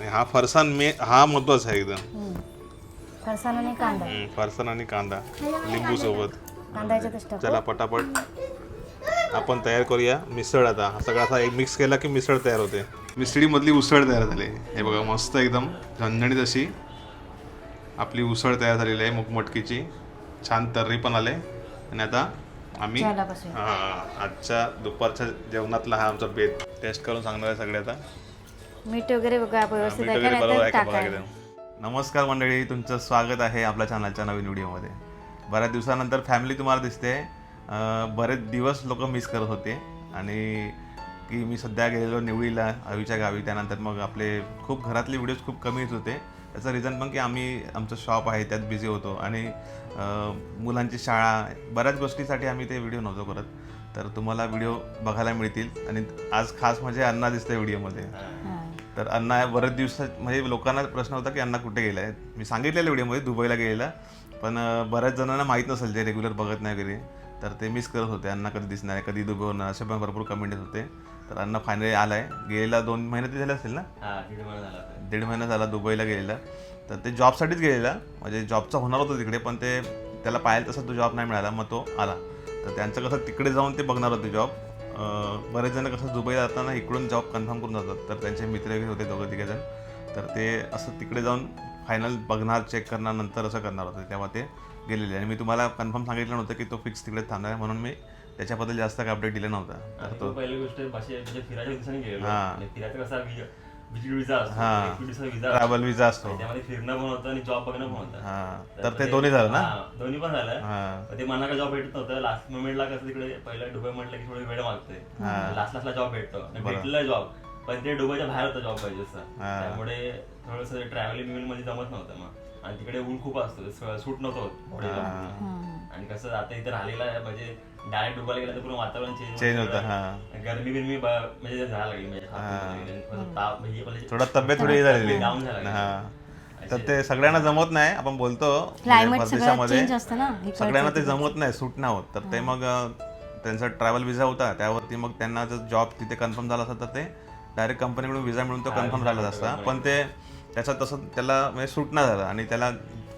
आणि हा फरसाण मे हा महत्त्वाचा आहे एकदम. फरसाण आणि कांदा. हम्म, फरसाण आणि कांदा लिंबू सोबत. कांदा याच्यातच टाकू चला पटापट. आपण तयार करूया मिसळ आता. हा सगळा असा एक मिक्स केला की मिसळ तयार होते. मिसळीमधली उसळ तयार झाली हे बघा मस्त एकदम झणझणीत अशी आपली उसळ तयार झालेली आहे मुकमटकीची छान तर्री पण आले. आणि आता आम्ही जेवायला बसूया. हा, आजच्या दुपारच्या जेवणातला हा आमचा बेत टेस्ट करून सांगणार आहे सगळे आता. मीठ वगैरे बघा व्यवस्थित मीठ आहे का वगैरे बरोबर नाही आहे तर का बघा टाकायला एकदम. नमस्कार मंडळी तुमचं स्वागत आहे आपल्या चॅनलच्या नवीन व्हिडिओमध्ये. बऱ्याच दिवसानंतर फॅमिली तुम्हाला दिसते. अं, बरेच दिवस लोक मिस करत होते. आणि की मी सध्या गेलेलो निवळीला अवीच्या गावी. त्यानंतर मग आपले खूप घरातले व्हिडिओज खूप कमी येत होते. त्याचं रिझन पण की आम्ही आमचं शॉप आहे त्यात बिझी होतो. आणि अं, मुलांची शाळा बऱ्याच गोष्टीसाठी आम्ही ते व्हिडिओ नव्हतो करत. तर तुम्हाला व्हिडिओ बघायला मिळतील. आणि आज खास म्हणजे अण्णा दिसते व्हिडिओमध्ये हा. तर अण्णा बरेच दिवसात म्हणजे लोकांना प्रश्न होता की अण्णा कुठे गेला आहे मी सांगितलेलं व्हिडिओमध्ये दुबईला गेलेला. पण बऱ्याच जणांना माहीत नसेल जे रेग्युलर बघत नाही वगैरे. तर ते मिस करत होते. अण्णा कधी दिसणार आहे? कधी दुबई होणार? असे पण भरपूर कमेंट येत होते. तर अण्णा फायनली आला आहे गेलेला दोन महिने ते झाले असेल ना? हा दीड महिना झाला आता. दीड महिना झाला दुबईला गेलेला. तर ते जॉबसाठीच गेलेला. म्हणजे जॉबचा होणार होतं तिकडे पण ते त्याला पाहिजे तसा तो जॉब नाही मिळाला. मग तो आला. तर त्यांचं कसं तिकडे जाऊन ते बघणार होते जॉब बरेच जण कसं दुबईला जाताना इकडून जॉब कन्फर्म करून जातात. तर त्यांचे मित्र वगैरे होते दोघं तिघे जण. तर ते असं तिकडे जाऊन फायनल बघणार चेक करणार नंतर असं करणार होते. तेव्हा ते गेलेले. आणि मी तुम्हाला कन्फर्म सांगितलं नव्हतं की तो फिक्स तिकडे थांबणार आहे. म्हणून मी त्याच्याबद्दल जास्त काही अपडेट दिला नव्हता. तर तो पहिली गोष्ट म्हणजे हा. आणि फिरायचा कसा विजिट विजा असतो. एकवीस दिवसाचा विजा ट्रॅव्हल विजा असतो. त्यामध्ये फिरणं पण होतं आणि जॉब बघणं पण होतं. हां. तर ते दोन्ही झालं ना? हा, दोन्ही पण झालं. हां. ते मना का जॉब भेटत नव्हतं. लास्ट मोमेंटला कसं तिकडे पहिलं दुबई म्हटलं की थोडी वेळ मागतोय. लास्ट लास्टला जॉब भेटतो. आणि भेटलेला जॉब पण ते दुबईच्या बाहेर होता जॉब पाहिजे असं. हा. त्यामुळे थोडस ट्रॅव्हलिंगमध्ये जमत नव्हतं मग. आणि तिकडे ऊन खूप असतो सूट नव्हतं. आणि कसं आता इथे राहिलेला आहे म्हणजे डायरेक्ट दुबईला गेला तर पूर्ण वातावरण चेंज होतं हां. गरमी बिरमी म्हणजे झाला लागली म्हणजे. थोडं म्हणजे थोडा तब्येत थोडी झालेली. डाऊन झाला. हा. तर ते सगळ्यांना जमत नाही आपण बोलतो. म्हणजे परदेशामध्ये चेंज असतं ना इकडचं सगळ्यांना ते जमत नाही सूट नाही होत. तर ते मग त्यांचा ट्रॅव्हल विजा होता त्यावरती मग त्यांना जर जॉब तिथे कन्फर्म झाला असता तर ते डायरेक्ट कंपनीकडून विजा मिळून तो कन्फर्म झाला असता. पण ते त्याचा तसं त्याला म्हणजे सूट नाही झालं आणि त्याला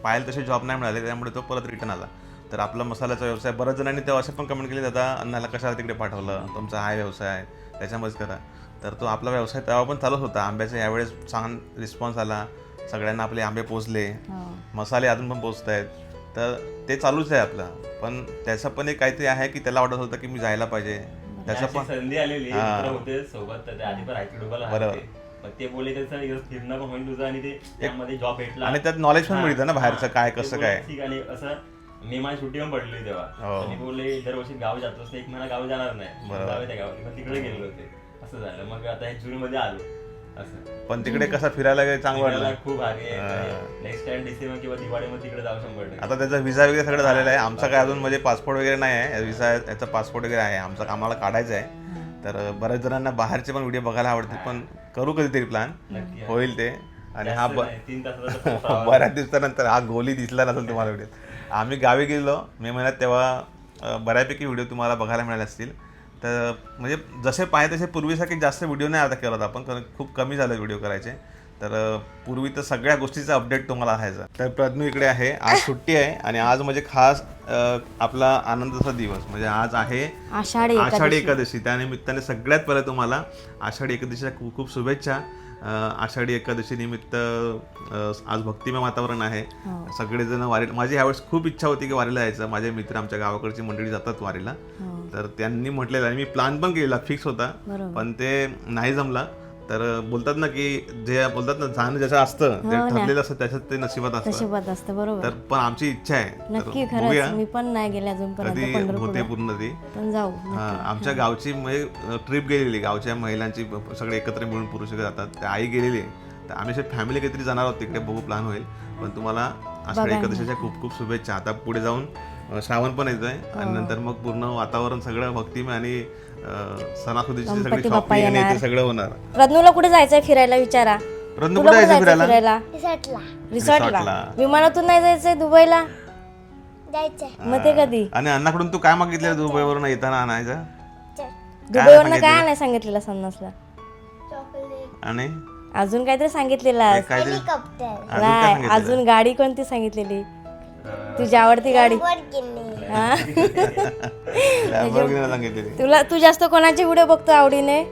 पाहिजे तसे जॉब नाही मिळाले त्यामुळे तो परत रिटर्न आला. तर आपला मसाल्याचा व्यवसाय बऱ्याच जणांनी तेव्हा असे पण कमेंट केले दादा अण्णाला कशाला तिकडे पाठवलं? तुमचा हा व्यवसाय आहे त्याच्यामध्येच करा. तर तो आपला व्यवसाय तेव्हा पण चालूच होता. आंब्याचा यावेळेस छान रिस्पॉन्स आला. सगळ्यांना आपले आंबे पोचले हो. मसाले अजून पण पोचत आहेत तर ते चालूच आहे आपलं. पण त्याचं पण एक काहीतरी आहे की त्याला वाटत होतं की मी जायला पाहिजे. त्याचं अशी पण संधी आलेली हा. बरोबर. ते बोलले त्याचं फिरणं पण होईल तुझं आणि ते त्यामध्ये जॉब भेटला. आणि त्यात knowledge पण हा. मिळतं ना बाहेरचं हा. काय, कसं काय. ठीक आणि असं मी माझी सुट्टी पण पडली तेव्हा. हो. आणि बोलले दरवर्षी गाव जातोस एक महिना गाव जाणार नाही. गाव त्या गावात तिकडे गेले होते. असं झालं. मग आता हे जून मध्ये आलो. असं. पण तिकडे कसं फिरायला गेलं चांगलं खूप भारी आहे. नेक्स्ट टाइम डिसेंबर किंवा दिवाळीमध्ये तिकडे जाऊ शंभर टक्के. आता त्याचा विजा वगैरे सगळं झालेलं आहे. आमचा काय अजून म्हणजे पासपोर्ट वगैरे नाही आहे. विजा याचा पासपोर्ट वगैरे आहे. आमचा आम्हाला काढायचा आहे. तर बऱ्याच जणांना बाहेरचे पण व्हिडिओ बघायला आवडतील पण करू कधीतरी प्लॅन होईल ते. आणि हा ब. बऱ्याच दिवसानंतर हा गोली दिसला नसेल तुम्हाला व्हिडिओ आम्ही गावी गेलो मे महिन्यात तेव्हा बऱ्यापैकी व्हिडिओ तुम्हाला बघायला मिळाले असतील. तर म्हणजे जसे पाहिजे तसे पूर्वीसारखे जास्त व्हिडिओ नाही आता करत आपण कारण खूप कमी झालं व्हिडिओ करायचे. तर पूर्वी तर सगळ्या गोष्टीचा अपडेट तुम्हाला असायचा तर प्रज्ञू इकडे आहे आज सुट्टी आहे आणि आज म्हणजे खास अं, आपला आनंदाचा दिवस. म्हणजे आज आहे आषाढी आषाढी एकादशी. त्यानिमित्ताने सगळ्यात पहिले तुम्हाला आषाढी एकादशीच्या खूप खूप शुभेच्छा. अं, आषाढी एकादशी निमित्त अं, आज भक्तिमय वातावरण आहे. हो. सगळेजण वारीला माझी यावेळेस खूप इच्छा होती की वारीला जायचं. माझे मित्र आमच्या गावाकडची मंडळी जातात वारीला. हो. तर त्यांनी म्हटलेलं आणि मी प्लॅन पण केलेला फिक्स होता. बरोबर. पण ते नाही जमला. तर बोलतात ना की जे बोलतात ना जाणं ज्याचं असतं हो ना. ठरलेलं असतं त्याच्यात ते नशिबात असतं. नशिबात असतं बरोबर. तर पण आमची इच्छा आहे. तर नक्की बघूया. खरंच. मी पण नाही गेले कधी होते पूर्ण ती. पण जाऊ हा, आमच्या गावची म्हणजे ट्रिप गेलेली. गावच्या महिलांची ब- सगळे एकत्र मिळून पुरुष जातात. त्या आई गेलेली आहे. तर आम्ही असे फॅमिली काहीतरी जाणार आहोत. तिकडे बघू प्लॅन होईल. पण तुम्हाला आषाढी एकादशीच्या खूप खूप शुभेच्छा. आता पुढे जाऊन अ, श्रावण पण येतोय. आणि हो. नंतर मग पूर्ण वातावरण सगळं भक्तिमय आणि सणासुदीची सगळी शॉपिंग आणि येणार. ते सगळं होणार. रत्नूला कुठे जायचंय फिरायला विचारा? रत्नू तुला कुठे जायचं फिरायला? फिरायला? रिसॉर्टला. रिसॉर्टला. विमानातून नाही जायचंय दुबईला? जायचंय. मग ते कधी? आणि अण्णाकडून तू काय मागितलं दुबईवरून येताना आणायचं? दुबईवरनं काय नाही सांगितलेलं सन्नासला? चॉकलेट. आणि? अजून काहीतरी नाही सांगितलेलं? अजून गाडी कोणती सांगितलेली? तुझी आवडती गाडी. हा? तुला तू जास्त कोणाचे व्हिडिओ बघतो आवडीने?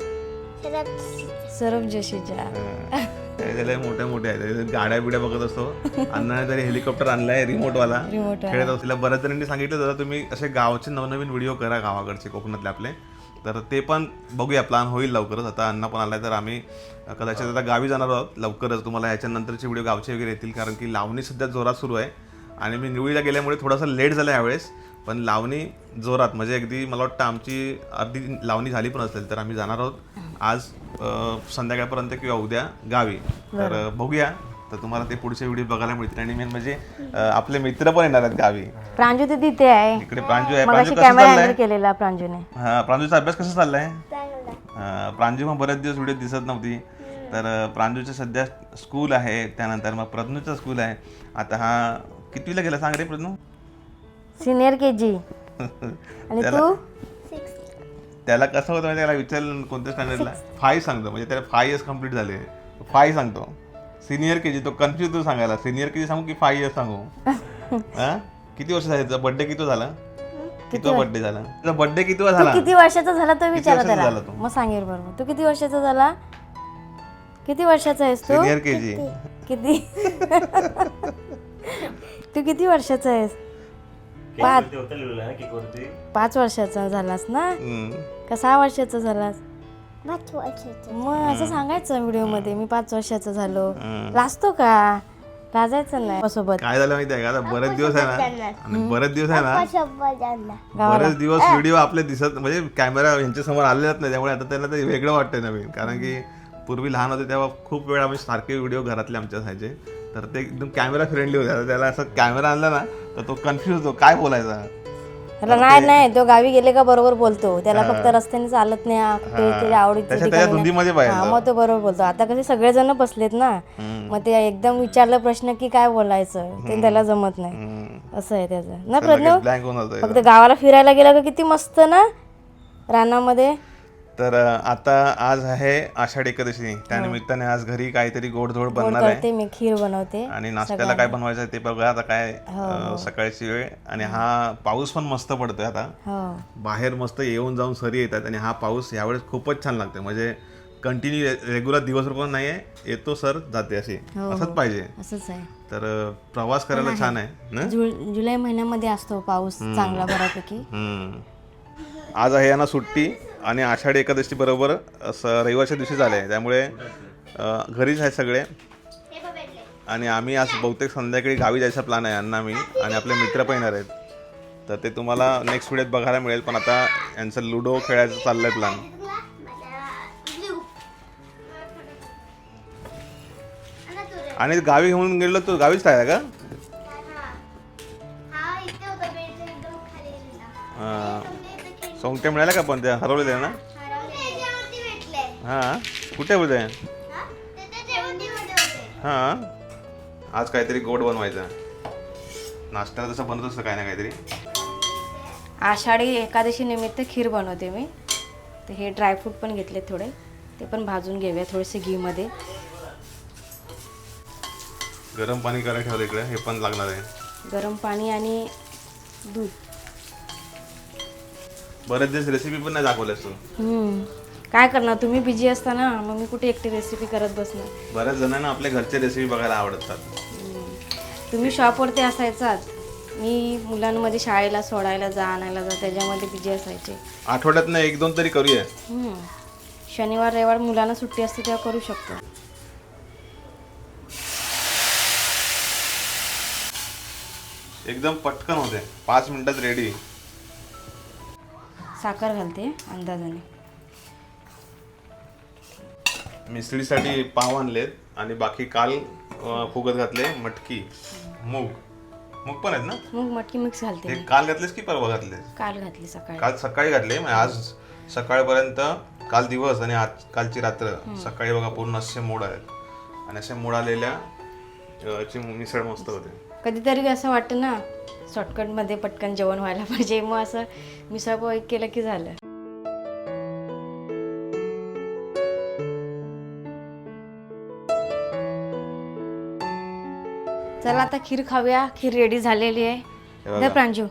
सरब जोशीच्या. त्याला मोठ्या मोठ्या आहेत. गाड्या बिड्या बघत असतो. अण्णाने तरी हेलिकॉप्टर आणलाय रिमोट वाला. रिमोट खेळत असतो. तिला बऱ्याच जणांनी सांगितलं जरा तुम्ही असे गावाचे नवनवीन व्हिडिओ करा गावाकडचे कोकणातले आपले. तर ते पण बघूया प्लॅन होईल लवकरच. आता अण्णा पण आलाय तर आम्ही कदाचित आता गावी जाणार आहोत लवकरच. तुम्हाला याच्यानंतरचे व्हिडिओ गावचे वगैरे येतील कारण की लावणी सध्या जोरात सुरू आहे. आणि मी निवळीला गेल्यामुळे थोडासा लेट झाला यावेळेस. पण लावणी जोरात म्हणजे अगदी मला वाटतं आमची अर्धी लावणी झाली पण असेल तर आम्ही जाणार आहोत. आज अं, संध्याकाळपर्यंत किंवा उद्या गावी. तर अं, बघूया. तर तुम्हाला ते पुढचे व्हिडिओ बघायला मिळतील. आणि मेन म्हणजे अं, आपले मित्र पण येणार आहेत गावी. प्रांजू तर तिथे आहे. इकडे प्रांजू आहे. प्रांजू कसं कॅमेरा चाललाय? हँडल केलेला प्रांजूने. हा प्रांजूचा अभ्यास कसा चाललाय? प्रांजू मग बरेच दिवस व्हिडिओ दिसत नव्हती. तर अं, प्रांजूचं सध्या स्कूल आहे. त्यानंतर मग प्रज्ञूचं स्कूल आहे. आता हा कितवीला गेला? सांग रे प्रज्ञू. सिनियर के जी आणि तू? त्याला कसं होतं माहिती त्याला विचारलं कोणत्या स्टँडर्डला फाय सांगतो. म्हणजे त्याला फाय इयर्स कंप्लीट झाले. फाय सांगतो. सिनियर के जी तो कन्फ्युज तू सांगायला. सिनियर के जी सांगू की फाय इयर्स सांगू? हा? किती वर्ष झाले? तुझा बर्थडे किती झाला? किती बर्थडे झाला? तुझा बर्थडे किती झाला? किती वर्षाचा झाला तो विचारा वर्षाचा त्याला? झाला तो? मग सांगेल बरोबर. तू किती वर्षाचा झाला? किती वर्षाचा आहेस तू? सिनियर के जी किती? तू किती वर्षाचा आहेस? पाच पाच वर्षाचा झालास ना? का सहा वर्षाचा झालास? मग असं सांगायचं व्हिडिओमध्ये मी पाच वर्षाचा झालो. लाजतो का? लाजायचं नाही सोबत काय झालं माहिती आहे का? आता बरेच दिवस आहे ना आणि बरेच दिवस आहे ना बरेच दिवस व्हिडिओ आपले दिसत म्हणजे कॅमेरा यांच्या समोर आलेलाच नाही त्यामुळे आता त्यांना ते वेगळं वाटतंय नवीन. कारण की पूर्वी लहान होते तेव्हा खूप वेळा आम्ही सारखे व्हिडिओ घरातले आमच्या असायचे तर ते एकदम कॅमेरा फ्रेंडली होते. त्याला असं कॅमेरा आणला ना तर तो कन्फ्युज होतो. काय बोलायचा? त्याला नाही नाही तो गावी गेले का बरोबर बोलतो. त्याला फक्त रस्त्याने चालत नाही कुठे त्याच्या त्याच्या. धुंदीमध्ये पाहिजे हा मग तो बरोबर बोलतो. आता कसे सगळेजण बसलेत ना मग ते एकदम विचारलं प्रश्न की काय बोलायचं? ते त्याला जमत नाही. असं आहे त्याचं. ना प्रज्ञू ब्लँक होऊन जातोय फक्त गावाला फिरायला गेलं का किती मस्त ना रानामध्ये? तर आता आज आहे आषाढ एकादशी. त्यानिमित्ताने आज घरी काहीतरी गोडधोड गोड बनणार आहे. मी खीर बनवते आणि नाश्त्याला काय बनवायचं आहे ते बघा आता काय अं, सकाळची वेळ. आणि हा. पाऊस पण मस्त पडतोय आता. हो. बाहेर मस्त येऊन जाऊन सरी येतात आणि हा पाऊस यावेळेस खूपच छान लागतोय. म्हणजे कंटिन्यू रेग्युलर दिवसभर पण नाहीये येतो सर जाते अशी. असंच पाहिजे. असंच आहे. तर प्रवास करायला छान आहे जुल महिन्यामध्ये असतो पाऊस चांगला बऱ्यापैकी. आज आहे यांना सुट्टी. आणि आषाढी एकादशी बरोबर असं रविवारच्या दिवशी झाले. त्यामुळे घरीच आहे सगळे. आणि आम्ही आज बहुतेक संध्याकाळी गावी जायचा प्लॅन आहे यांना मी आणि आपले मित्र पण येणार आहेत. तर ते तुम्हाला नेक्स्ट व्हिडिओत बघायला मिळेल पण आता यांचं लुडो खेळायचं चाललंय प्लॅन आणि गावी घेऊन गेलो तू गावीच आहे का? हां. सोंगटे मिळाल्या का पण त्या हरवलेल्या ना? हां? कुठे होते? हां? आज काहीतरी गोड बनवायचं. नाश्त्याला तसं बनत असतं काय ना काहीतरी. आषाढी एकादशी निमित्त खीर बनवते मी. तर हे ड्रायफ्रूट पण घेतले थोडे. ते पण भाजून घेऊया थोडेसे घीमध्ये. गरम पाणी करायला ठेवलं इकडे. हे पण लागणार आहे. गरम पाणी आणि दूध. बरेच दिवस रेसिपी पण नाही दाखवल्यास तू. हम्म. काय करणार? तुम्ही बिझी असता ना मग मी कुठे एकटी रेसिपी करत बसणार? बऱ्याच जणांना आपल्या घरचे रेसिपी बघायला आवडतात. तुम्ही शॉपवरती असायचाच मी मुलांमध्ये शाळेला सोडायला जा आणायला जा त्याच्यामध्ये बिझी असायचे. आठवड्यातनं एक दोन तरी करूया. हम्म. शनिवार रविवार मुलांना सुट्टी असते तेव्हा करू शकतो. एकदम पटकन होते. पाच मिनिटात रेडी साखर घालते अंदाजाने. मिसळीसाठी पाव आणलेत आणि बाकी काल फुगत घातले मटकी मूग. मूग पण आहेत ना? मग मटकी मिक्स घालते हे काल घातलेस की परवा घातलेस? काल घातली सकाळी. काल सकाळी घातले म्हणजे आज सकाळपर्यंत काल दिवस आणि आज कालची रात्र. सकाळी बघा पूर्ण असे मोड आहेत आणि असे मोड आलेल्या मिसळ मस्त होते. कधीतरी असं वाटतं ना शॉर्टकटमध्ये पटकन जेवण व्हायला पाहिजे. मग असं मिसळपाव एक केलं की झालं. चला आता खीर खाऊया. खीर रेडी झालेली आहे. प्रांजू.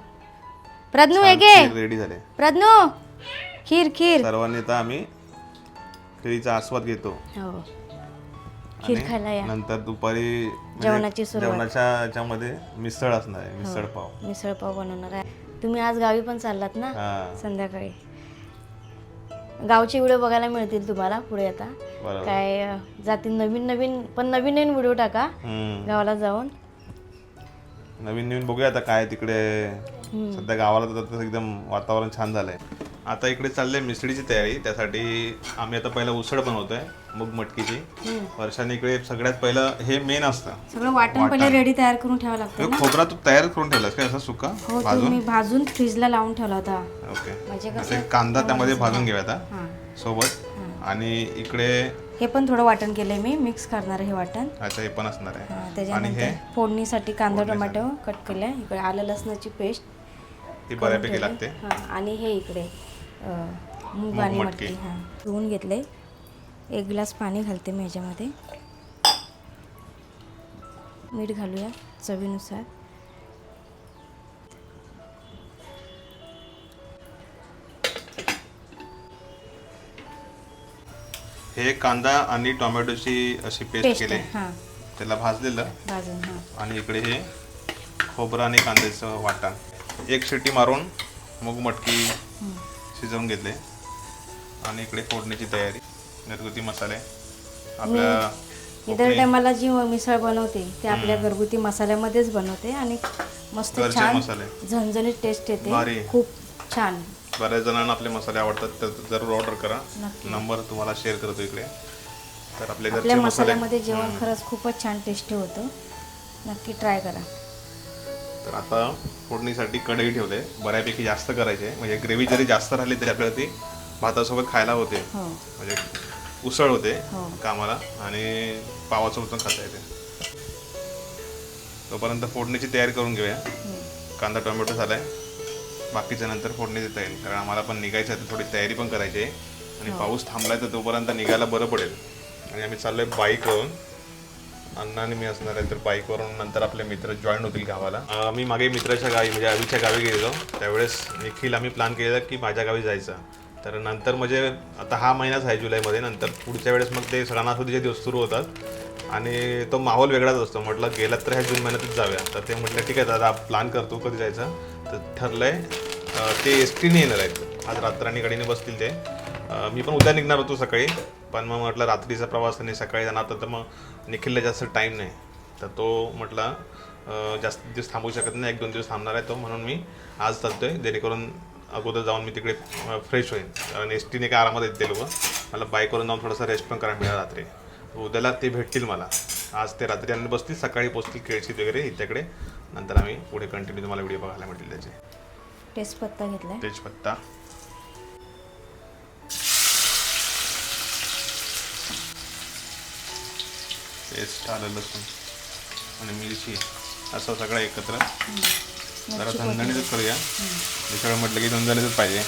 प्रज्ञू ये गे. रेडी झाले. प्रज्ञू खीर खीर. सर्वांनी आम्ही केळीचा आस्वाद घेतो. हो. खीर आणि खायला या. नंतर दुपारी म्हणजे जेवणाची सुरुवात. जेवणाच्या याच्यामध्ये मिसळ असणार आहे मिसळ पाव. मिसळ पाव बनवणार आहे. तुम्ही आज गावी पण चाललात ना? हा. संध्याकाळी. गावचे व्हिडिओ बघायला मिळतील तुम्हाला पुढे आता. बरोबर. काय अं, जातील नवीन नवीन पण नवीन नवीन व्हिडिओ टाका हम्म. गावाला जाऊन. नवीन नवीन बघूया आता काय तिकडे. सध्या गावाला तर एकदम वातावरण छान झालंय. आता इकडे चाललंय मिसळीची तयारी. त्यासाठी आम्ही आता पहिला उसळ बनवतोय मूग मटकीची. वर्षाने इकडे सगळ्यात पहिलं हे मेन असतं. सगळं वाटण पहिले रेडी तयार करून ठेवावं लागतं हे खोबरा तू तयार करून ठेवलास काय? असा सुका? हो तो भाजून? मी भाजून फ्रीजला लावून ठेवला होता. ओके. म्हणजे आता एक कांदा त्यामध्ये भाजून घेऊया आता. हां. सोबत. आणि इकडे हे पण थोडं वाटण केलंय मी. मिक्स करणार आहे हे वाटण. अच्छा हे पण असणार हां, आहे आणि त्याच्यानंतर हे फोडणीसाठी कांदा टोमॅटो कट केलाय. इकडे आलं लसणाची पेस्ट ती बऱ्यापैकी लागते. हां आणि हे इकडे. मूग आणि मटकी. हां. धुवून घेतले. एक ग्लास पाणी घालते मी ह्याच्यामध्ये मीठ घालूया चवीनुसार. हे कांदा आणि टोमॅटोची अशी पेस्ट केली. त्याला भाजलेलं. भाजून हां. आणि इकडे हे खोबरं आणि कांद्याचं वाटण. एक शिट्टी मारून मूग मटकी शिजवून घेतले. आणि इकडे फोडणीची तयारी. घरगुती मसाले. आपल्या इतर टायमाला जी मिसळ बनवते ते आपल्या घरगुती मसाल्यामध्येच बनवते आणि मस्त छान मसाले. झणझणीत टेस्ट. येते. खूप छान. बऱ्याच जणांना आपले मसाले आवडतात तर जरूर ऑर्डर करा. नंबर तुम्हाला शेअर करतो इकडे. तर आपल्या मसाले मसाल्यामध्ये जेवण खरंच खूपच छान टेस्टी होतं. नक्की ट्राय करा. तर आता फोडणीसाठी कढई ठेवले. बऱ्यापैकी जास्त करायचे. म्हणजे ग्रेव्ही जरी जास्त राहिली तरी आपल्याला ती भातासोबत खायला होते. हो. म्हणजे उसळ होते हो. कामाला आणि पावासोबत पण खाता येते. तोपर्यंत फोडणीची तयारी करून घेऊया. कांदा टोमॅटो झालाय. बाकीच्या नंतर फोडणी देता येईल. कारण आम्हाला पण निघायचं आहे थोडी तयारी पण करायची आहे. आणि पाऊस थांबलाय तर तोपर्यंत निघायला बरं पडेल. आणि आम्ही चाललोय बाईकवरून अण्णा आणि मी असणार आहे तर बाईकवरून नंतर आपले मित्र जॉईन होतील गावाला. मी मागे मित्राच्या गावी म्हणजे अवीच्या गावी गेलेलो. त्यावेळेस निखिल आम्ही प्लॅन केलेला की माझ्या गावी जायचं. तर नंतर म्हणजे आता हा महिनाच आहे जुलैमध्ये नंतर पुढच्या वेळेस मग ते सणासुदीचे दिवस सुरू होतात. आणि तो माहोल वेगळाच असतो. म्हटलं गेलात तर ह्या जून महिन्यातच जाऊया. तर ते म्हटलं ठीक आहे दादा प्लॅन करतो कधी जायचं. तर ठरलं आहे ते एस टीने येणार आहेत. आज रात्राणी गाडीने बसतील ते. मी पण उद्या निघणार होतो सकाळी पण मग म्हटलं रात्रीचा प्रवास आणि सकाळी जाणार तर मग निखिलला जास्त टाईम नाही. तर तो म्हटला जास्त दिवस थांबू शकत नाही एक दोन दिवस थांबणार आहे तो म्हणून मी आज चालतोय. जेणेकरून अगोदर जाऊन मी तिकडे फ्रेश होईन. कारण एस टीने काय आरामात येते लोक. मला बाईकवरून जाऊन थोडासा रेस्ट पण करायला मिळाला रात्री. उद्याला ते भेटतील मला. आज ते रात्री आणि बसतील सकाळी पोचतील केळशीत वगैरे इत्याकडे नंतर आम्ही पुढे कंटिन्यू तुम्हाला व्हिडिओ बघायला मिळतील त्याचे. टेस्ट पत्ता घेतलाय. तेजपत्ता. पेस्ट आलं लसूण आणि मिरची असं सगळं एकत्र. जरा झणझणीतच करूया. मिसळ म्हटलं की झणझणीतच पाहिजे.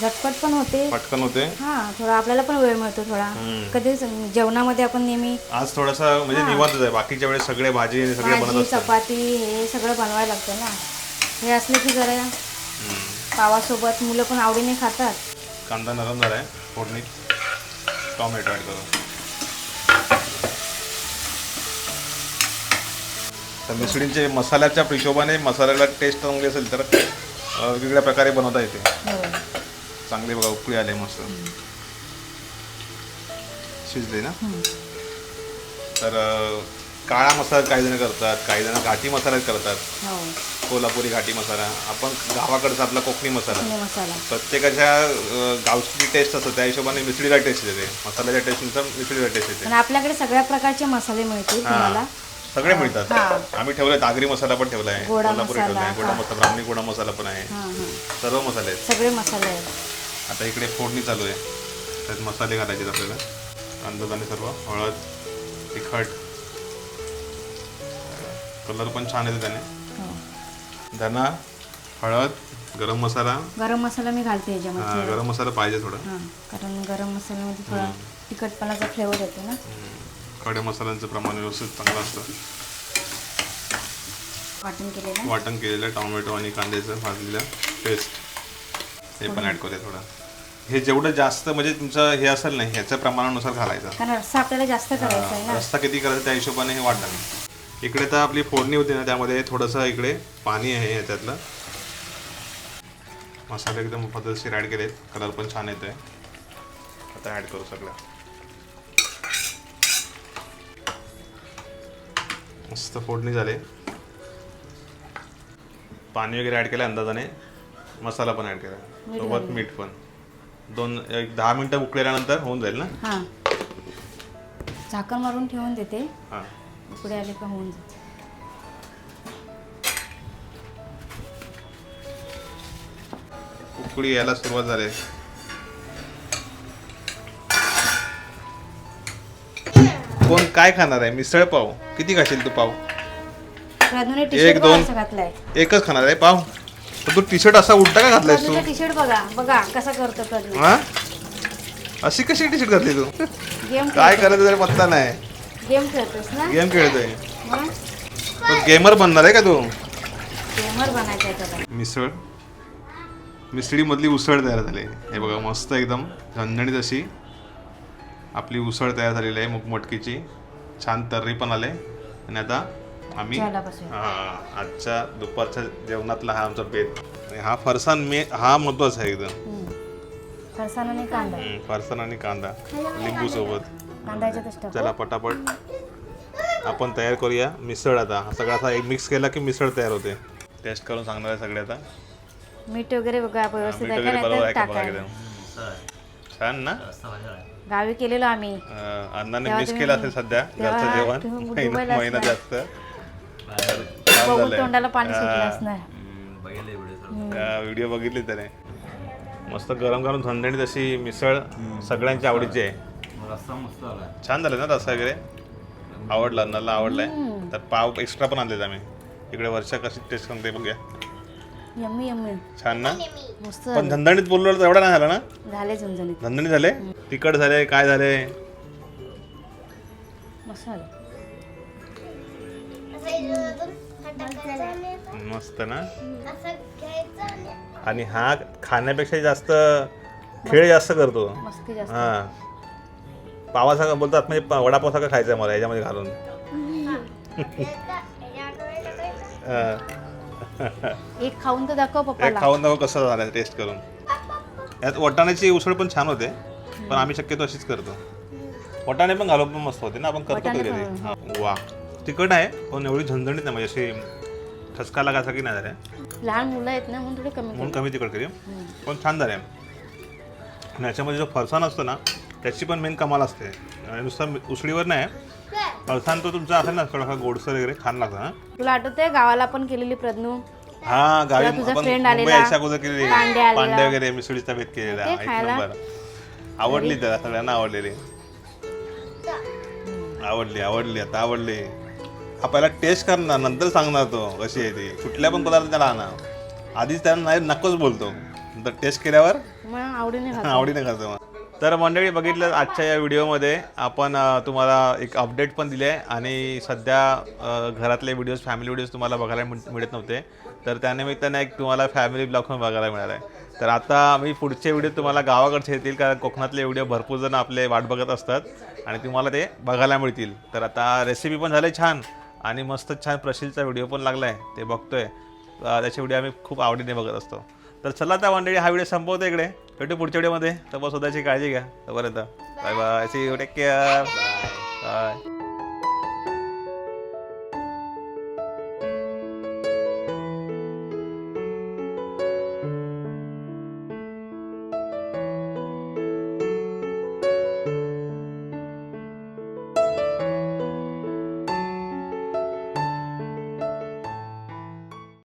झटपट पण होते. पटकन होते. हा थोडा आपल्याला पण वेळ मिळतो थोडा. कधी जेवणामध्ये आपण नेहमी आज थोडासा म्हणजे निवांतच आहे. बाकीच्या वेळेस सगळे भाजी आणि सगळे असतात. चपाती हे सगळं बनवायला लागतं ना. हे असलं की जरा. पावासोबत मुलं पण आवडीने खातात. कांदा नरम झालाय. फोडणीत टॉमॅटो ॲड करू तर मिसळींचे मसाल्याच्या हिशोबाने मसाल्याला टेस्ट चांगली असेल तर अं, वेगवेगळ्या प्रकारे बनवता येते. हो. चांगली बघा उकळी आले मस्त. शिजले ना? तर अं, काळा मसाला काही जण करतात काही जण घाटी मसाला करतात. हो. कोल्हापुरी घाटी मसाला. आपण गावाकडचा आपला कोकणी मसाला. प्रत्येकाच्या अं, गावची टेस्ट असतं त्या हिशोबाने मिसळीला टेस्ट येते. मसाल्याच्या टेस्टनुसार मिसळीला टेस्ट येते. आणि आपल्याकडे सगळ्या प्रकारचे मसाले मिळतील तुम्हाला. सगळे मिळतात. हा. आम्ही ठेवलाय आगरी मसाला पण ठेवलाय गोडा कोल्हापुरी मसाला, ठेवलाय गोडा हा. मसाला ब्राह्मणी गोडा मसाला पण आहे. हां हां. सर्व मसाले आहेत. सगळे मसाले आहेत. आता इकडे फोडणी चालू आहे. त्यात मसाले घालायचे आहेत आपल्याला. अंदाजाने सर्व हळद तिखट. कलर पण छान येतो त्याने. हो. धना हळद गरम मसाला. गरम मसाला मी घालते याच्यामध्ये. गरम मसाला पाहिजे थोडा. हां कारण गरम मसाल्यामध्ये थोडा तिखटपणाचा फ्लेवर येतो ना. खडे मसाल्यांचं प्रमाण व्यवस्थित चांगलं असतं. वाटण केलेलं? वाटण केलेलं टोमॅटो आणि कांद्याचं भाजलेलं पेस्ट हे पण ऍड करूया थोडं. हे जेवढं जास्त म्हणजे तुमचं हे असेल नाही ह्याच्या प्रमाणानुसार घालायचं. कारण रस्सा आपल्याला जास्त करायचा आहे ना. रस्ता किती करायचा त्या हिशोबाने हे वाटण. इकडे तर आपली फोडणी होती ना त्यामध्ये थोडंसं इकडे पाणी आहे ह्याच्यातलं. मसाले एकदम पद्धतशीर ॲड केलेत. कलर पण छान येतोय. आता ॲड करू सगळं. मस्त फोडणी झाले. पाणी वगैरे ॲड केलं अंदाजाने. मसाला पण ॲड केला सोबत मीठ पण. दोन एक दहा मिनटं उकळल्यानंतर होऊन जाईल ना? हां. झाकण मारून ठेवून देते. हां. पुढे आले का होऊन जाते उकळी यायला सुरुवात झाली. कोण काय खाणार आहे? मिसळ पाव. किती खाशील तू पाव? एक, दोन. घातलाय. एकच खाणार आहे पाव. तर तू टी शर्ट असा उलटा का घातलायस तू? प्रज्ञूचा टी शर्ट बघा. बघा कसा करतो प्रज्ञू हा? अशी कशी टी शर्ट घातली तू? गेम काय करायचं तरी पत्ता नाही. गेम खेळतोस ना? गेम खेळतोय. मग तू गेमर बनणार आहे का तू? गेमर बनायचं त्याला. मिसळ. मिसळीमधली उसळ तयार झाली. हे बघा मस्त एकदम झणझणीत अशी. आपली उसळ तयार झालेली आहे मुकमटकीची छान तर्री पण आले. आणि आता आम्ही. हा आजच्या दुपारच्या जेवणातला हा आमचा बेत. आणि हा फरसाण मे हा महत्त्वाचा आहे एकदम. फरसाण आणि कांदा. फरसाण आणि कांदा. लिंबू सोबत. टाकू चला पटापट. आपण तयार करूया मिसळ आता. हा सगळा असा एक मिक्स केला की मिसळ तयार होते. टेस्ट करून सांगणार आहे सगळे आता. मीठ वगैरे बघा व्यवस्थित छान ना. गावी केलेलो आम्ही. अं, अण्णाने मिस केलं असेल सध्या घरचं जेवण. महिना. जास्त. तोंडाला पाणी सुटलं. असणार. व्हिडिओ बघितली त्याने. मस्त गरम गरम झणझणीत अशी मिसळ सगळ्यांच्या आवडीची आहे. मस्त छान झालं ना रस्सा वगैरे? आवडला अन्नाला आवडलाय. तर पाव एक्स्ट्रा पण आणलेत आम्ही. इकडे वर्षा कशी टेस्ट करते बघूया यम्मी यम्मी. छान ना? मस्त पण झणझणीत बोललो तर एवढा नाही झाला ना? झाले झणझणीत. झणझणीत झाले? तिखट झाले काय झाले? मस्त झाले. मस्त ना? आणि हा खाण्यापेक्षा जास्त खेळ जास्त करतो. मस्ती जास्त. हा. पावासारखा बोलतात म्हणजे पा- वडापावसारखा खायचं आहे मला याच्यामध्ये घालून. हा. एक खाऊन तर दाखव एक पप्पाला खाऊन दाखव कसं झालं टेस्ट करून. यात वाटाण्याची उसळ पण छान होते पण आम्ही शक्यतो अशीच करतो. वाटाणे पण घालून पण मस्त होते ना आपण करतो वाटाणे कधी घालून, कधी. वा तिखट आहे पण एवढी झणझणीत नाही म्हणजे अशी ठसका लागायसारखी नाही झाल्या लहान मुलं आहेत ना म्हणून थोडी कमी म्हणून कमी तिखट केली पण छान झाले आणि याच्यामध्ये जो फरसाण असतो ना त्याची पण मेन कमाल असते. आणि नुसतं उसळीवर नाही फरसाण तो तुमचा असेल ना थोडासा गोडसर वगैरे छान लागतं ना तुला आठवतंय गावाला पण केलेली प्रज्ञू? हा गावी तुझा आपण friend मुंबई आलेला, यायच्या अगोदर केलेली. पांडे आलेला. पांडे वगैरे मिसळीचा भेट केलेला. ते एक खायला. नंबर आवडली त्याला सगळ्यांना आवडलेली. आवडली आवडली आता आवडली. हा पहिला टेस्ट करणार नंतर सांगणार तो कशी आहे ती. कुठल्या पण पदार्थ त्याला आणा. आधीच त्याला नाही नकोच बोलतो. नंतर टेस्ट केल्यावर मग आवडीने खातो. आवडीने करतो मग. तर मंडळी बघितलं आजच्या या व्हिडिओमध्ये आपण तुम्हाला एक अपडेट पण दिले आणि सध्या घरातले व्हिडिओज फॅमिली व्हिडिओज तुम्हाला बघायला मिळ- मिळत नव्हते. तर त्यानिमित्ताने एक तुम्हाला फॅमिली ब्लॉग पण बघायला मिळाला आहे. तर आता मी पुढचे व्हिडिओ तुम्हाला गावाकडचे येतील कारण कोकणातले व्हिडिओ भरपूर जण आपले वाट बघत असतात आणि तुम्हाला ते बघायला मिळतील. तर आता रेसिपी पण झाले छान आणि मस्त छान प्रशिलचा व्हिडिओ पण लागला आहे ते बघतोय. त्याचे व्हिडिओ आम्ही खूप आवडीने बघत असतो. तर चला त्या मंडळी हा व्हिडिओ संपवतो इकडे. भेटू पुढच्या व्हिडिओमध्ये. तर स्वतःची काळजी घ्या. तोपर्यंत bye bye see you take care bye bye